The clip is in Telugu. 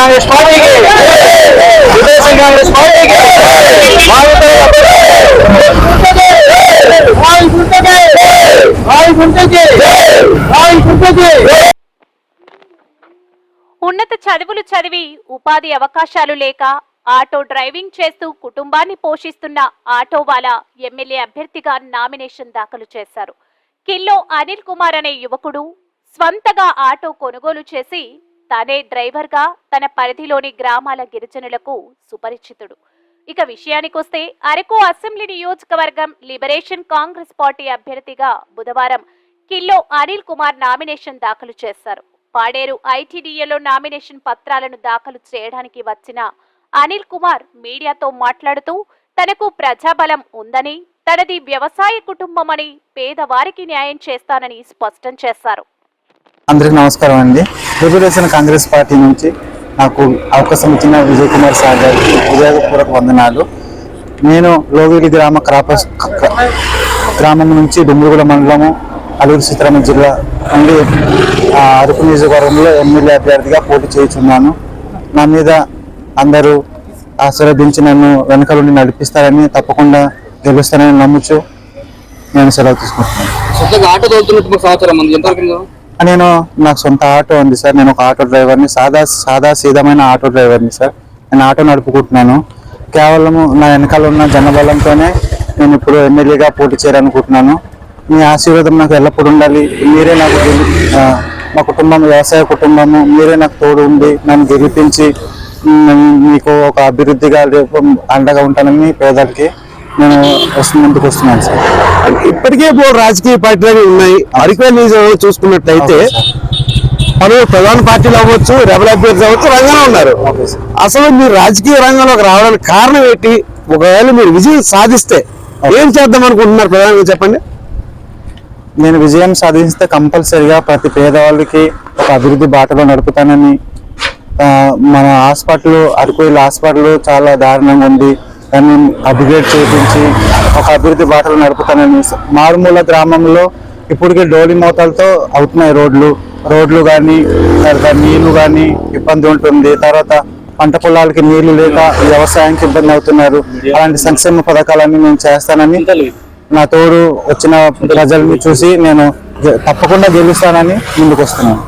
కాంగ్రెస్ పార్టీకి. తెలుగుదేశం కాంగ్రెస్ పార్టీకి. ఉన్నత చదువులు చదివి ఉపాధి అవకాశాలు లేక ఆటో డ్రైవింగ్ చేస్తూ కుటుంబాన్ని పోషిస్తున్న ఆటోవాలా ఎమ్మెల్యే అభ్యర్థిగా నామినేషన్ దాఖలు చేశారు. కిల్లో అనిల్ కుమార్ అనే యువకుడు స్వంతగా ఆటో కొనుగోలు చేసి తానే డ్రైవర్గా తన పరిధిలోని గ్రామాల గిరిజనులకు సుపరిచితుడు. ఇక విషయానికొస్తే అరకు అసెంబ్లీ నియోజకవర్గం లిబరేషన్ కాంగ్రెస్ పార్టీ అభ్యర్థిగా బుధవారం కిల్లో అనిల్ కుమార్ నామినేషన్ దాఖలు చేశారు. పాడేరు ఐటీడీఏలో నామినేషన్ పత్రాలను దాఖలు చేయడానికి వచ్చిన అనిల్ కుమార్ మీడియాతో మాట్లాడుతూ తనకు ప్రజాబలం ఉందని తనది వ్యవసాయ కుటుంబమని పేదవారికి న్యాయం చేస్తానని స్పష్టం చేశారు. అందరికి నమస్కారం అండి. తెలుగుదేశం కాంగ్రెస్ పార్టీ నుంచి నాకు అవకాశం ఇచ్చిన విజయ్ కుమార్ సార్ గారికి హృదయపూర్వక వందనాలు. నేను లోగిరి గ్రామ క్రాప గ్రామం నుంచి డుమ్మిడిగూడ మండలము అల్లూరు సీతారామ జిల్లా నుండి అరకు నియోజకవర్గంలో ఎమ్మెల్యే అభ్యర్థిగా పోటీ చేయుచున్నాను. నా మీద అందరూ ఆశీర్వదించి నన్ను వెనక నుండి నడిపిస్తారని తప్పకుండా గెలుస్తానని నమ్ముచు నేను సెలవు తీసుకుంటున్నాను. నేను నాకు సొంత ఆటో ఉంది సార్. నేను ఒక ఆటో డ్రైవర్ని సాదా సాదా సీదమైన ఆటో డ్రైవర్ని సార్. నేను ఆటో నడుపుకుంటున్నాను. కేవలం నా వెనకాల ఉన్న జనబలంతోనే నేను ఇప్పుడు ఎమ్మెల్యేగా పోటీ చేయాలనుకుంటున్నాను. మీ ఆశీర్వాదం నాకు ఎల్లప్పుడూ ఉండాలి. మీరే నాకు మా కుటుంబం వ్యవసాయ కుటుంబము మీరే నాకు తోడు ఉండి నన్ను గెలిపించి మీకు ఒక అభివృద్ధిగా అండగా ఉంటానని పేదలకి నేను ముందుకు వస్తున్నాను సార్. ఇప్పటికే మూడు రాజకీయ పార్టీలు ఉన్నాయి. అరకువేలి నియోజకవర్గం చూసుకున్నట్లయితే పలు ప్రధాన పార్టీలు అవ్వచ్చు రెబల్ అభ్యర్థులు అవ్వచ్చు రంగంలో ఉన్నారు. అసలు మీరు రాజకీయ రంగంలోకి రావడానికి కారణం ఏంటి? ఒకవేళ మీరు విజయం సాధిస్తే ఏం చేద్దాం అనుకుంటున్నారు ప్రధానంగా చెప్పండి? నేను విజయం సాధిస్తే కంపల్సరిగా ప్రతి పేదవాళ్ళకి ఒక అభివృద్ధి బాటలో నడుపుతానని మన హాస్పిటల్ అరకువేలు హాస్పిటల్ చాలా దారుణంగా ఉంది. దాన్ని అప్గ్రేడ్ చేయించి ఒక అభివృద్ధి బాటలు నడుపుతానని మారుమూల గ్రామంలో ఇప్పటికే డోలి మోతాలతో అవుతున్నాయి రోడ్లు. రోడ్లు కానీ తర్వాత నీళ్ళు కానీ ఇబ్బంది ఉంటుంది. తర్వాత పంట పొలాలకి నీళ్ళు లేక వ్యవసాయానికి ఇబ్బంది అవుతున్నారు. అలాంటి సంక్షేమ పథకాలన్నీ నేను చేస్తానని నా తోడు వచ్చిన ప్రజల్ని చూసి నేను తప్పకుండా గెలుస్తానని ముందుకు వస్తున్నాను